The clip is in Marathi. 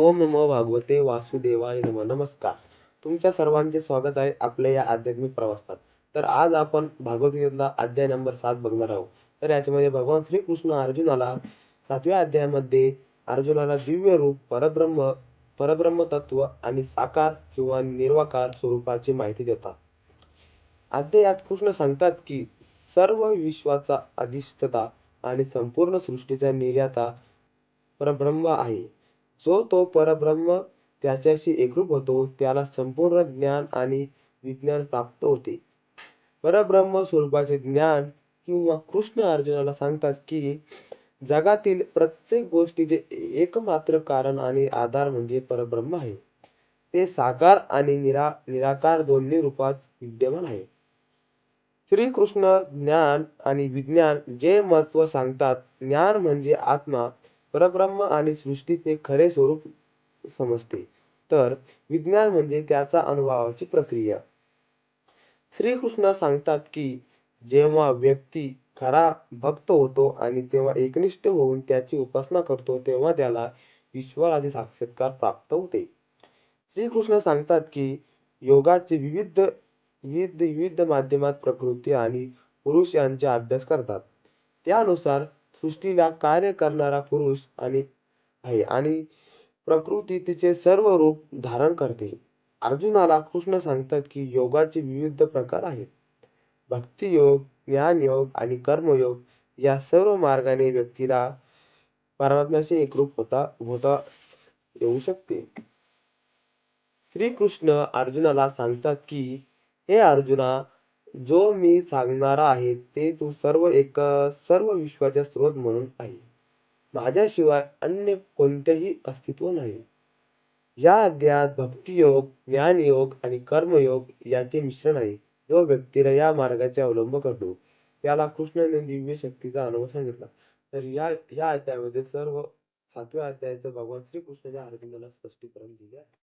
ओम नमो भागवते वासुदेवाय नम. नमस्कार. तुमच्या सर्वांचे स्वागत आहे आपल्या या आध्यात्मिक प्रवासात. तर आज आपण भागवतगीतेतला अध्याय नंबर सात बघणार आहोत. तर याच्यामध्ये भगवान श्रीकृष्ण अर्जुनाला सातव्या अध्यायामध्ये अर्जुनाला दिव्य रूप परब्रह्म परब्रह्म तत्व आणि साकार किंवा निर्वाकार स्वरूपाची माहिती देतात. अध्यायात कृष्ण सांगतात की सर्व विश्वाचा अधिष्ठता आणि संपूर्ण सृष्टीचा निर्याता परब्रह्म आहे. जो तो परब्रह्म त्याच्याशी एकरूप होतो त्याला संपूर्ण ज्ञान आणि विज्ञान प्राप्त होते. परब्रह्म स्वरूपाचे ज्ञान किंवा कृष्ण अर्जुनाला सांगतात की जगातील प्रत्येक गोष्टीचे एकमात्र कारण आणि आधार म्हणजे परब्रह्म आहे. ते साकार आणि निरा निराकार दोन्ही रूपात विद्यमान आहे. श्रीकृष्ण ज्ञान आणि विज्ञान जे महत्त्व सांगतात ज्ञान म्हणजे आत्मा परब्रह्म आणि सृष्टीचे खरे स्वरूप समजते. तर विज्ञान म्हणजे त्याचा अनुभवाची प्रक्रिया. श्रीकृष्ण सांगतात की जेव्हा व्यक्ती खरा भक्त होतो आणि तेव्हा एकनिष्ठ होऊन त्याची उपासना करतो तेव्हा त्याला ईश्वराचे साक्षात्कार प्राप्त होते. श्रीकृष्ण सांगतात की योगाचे विविध विविध विविध माध्यमात प्रकृती आणि पुरुष यांचा अभ्यास करतात. त्यानुसार सृष्टीला कार्य करणारा पुरुष आणि आहे. आणि प्रकृती तिचे सर्व रूप धारण करते. अर्जुनाला कृष्ण सांगतात की योगाचे विविध प्रकार आहेत. भक्तियोग ज्ञानयोग आणि कर्मयोग या सर्व मार्गाने व्यक्तीला परमात्म्याशी एकरूप होता होता येऊ शकते. श्रीकृष्ण अर्जुनाला सांगतात की हे अर्जुना जो मी सांगणारा आहे ते तू सर्व एक सर्व विश्वाच्या स्रोत म्हणून आहे माझ्याशिवाय अन्य कोणतेही अस्तित्व नाही. या अध्यात भक्तियोग ज्ञानयोग आणि कर्मयोग याचे मिश्रण आहे. जो व्यक्तीला या मार्गाचा अवलंब करतो. त्याला कृष्णाने दिव्य शक्तीचा अनुभव सांगितला. तर या या अध्यायामध्ये सर्व सातव्या अध्यायाचं भगवान श्रीकृष्णाच्या अर्जुनाला स्पष्टीकरण दिले आहे.